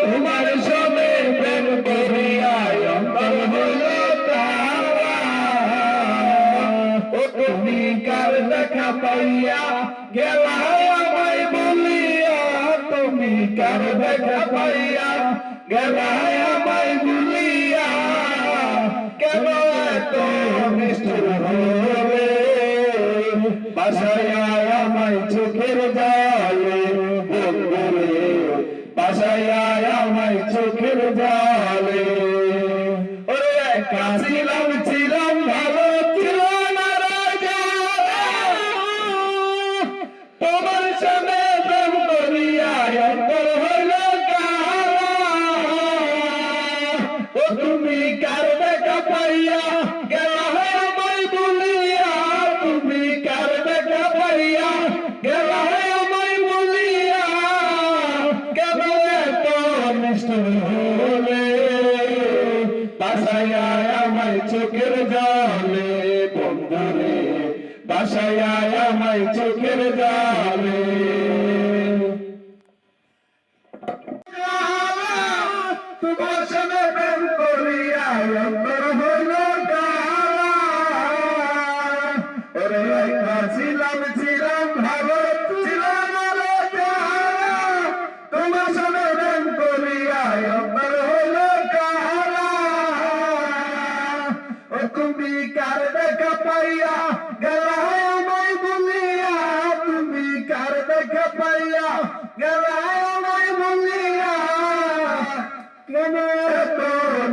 তোমার সনে প্রেম করিয়া অন্তর হইল ও তুমি কার দেখা পাইয়া গেলা আমায় বলিয়া? তুমি কার দেখা পাইয়া গেলা আমায় বাসায় আমায় চোখের জালে। আমায় চোখের জালে। ওরে একা ছিলাম ছিলাম ভালো বাসায় আমায় চোখের জালে বন্ধুরে বাসায় আমায় চোখের জলে। তুমি কার দেখা পাইয়া? গেলা আমায় বলিয়া, তুমি কার দেখা পাইয়া? গেলা আমায় বলিয়া কেন এত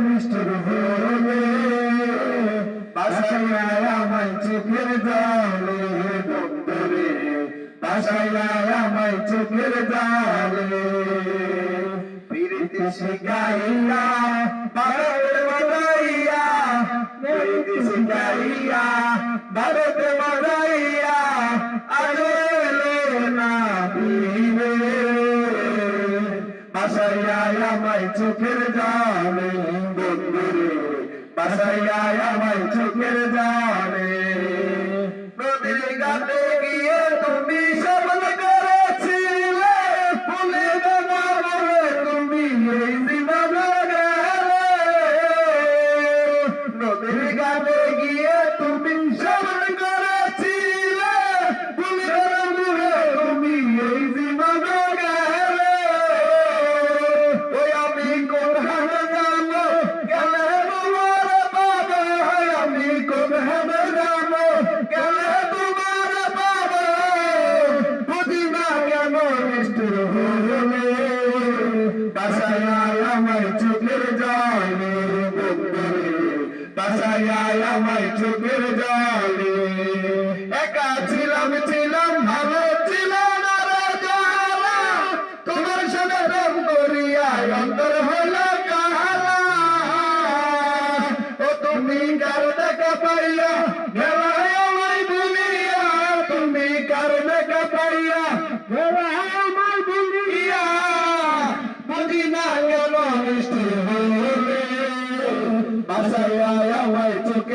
নিষ্ঠুর হলে বাসায় আমায় চোখের জলে বন্ধুরে, বাসায় আমায় চোখের জলে। প্রীতি শিখাইয়া চোখের জানে বন্ধুরে বাসাইয়া আমায় চোখের জানে বাসায় আমায় চোখের জলে। একা ছিলাম ছিলাম, ভালো ছিল তোমার সাথে প্রেম করিয়া অন্তর হইল ও তুমি কার দেখা পাইয়া? গেলা গেলা আমায় বলিয়া বুঝি না কেন নিষ্ঠুর হলে বাসায় আমায়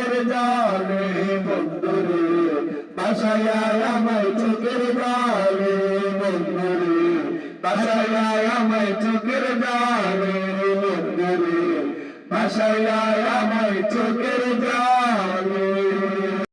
চোখের জালে বন্ধুরে, বাসায় আমায় চোখের জালে বন্ধুরে, বাসায় আমায় চোখের জালে বন্ধুরে, বাসায় আমায় চোখের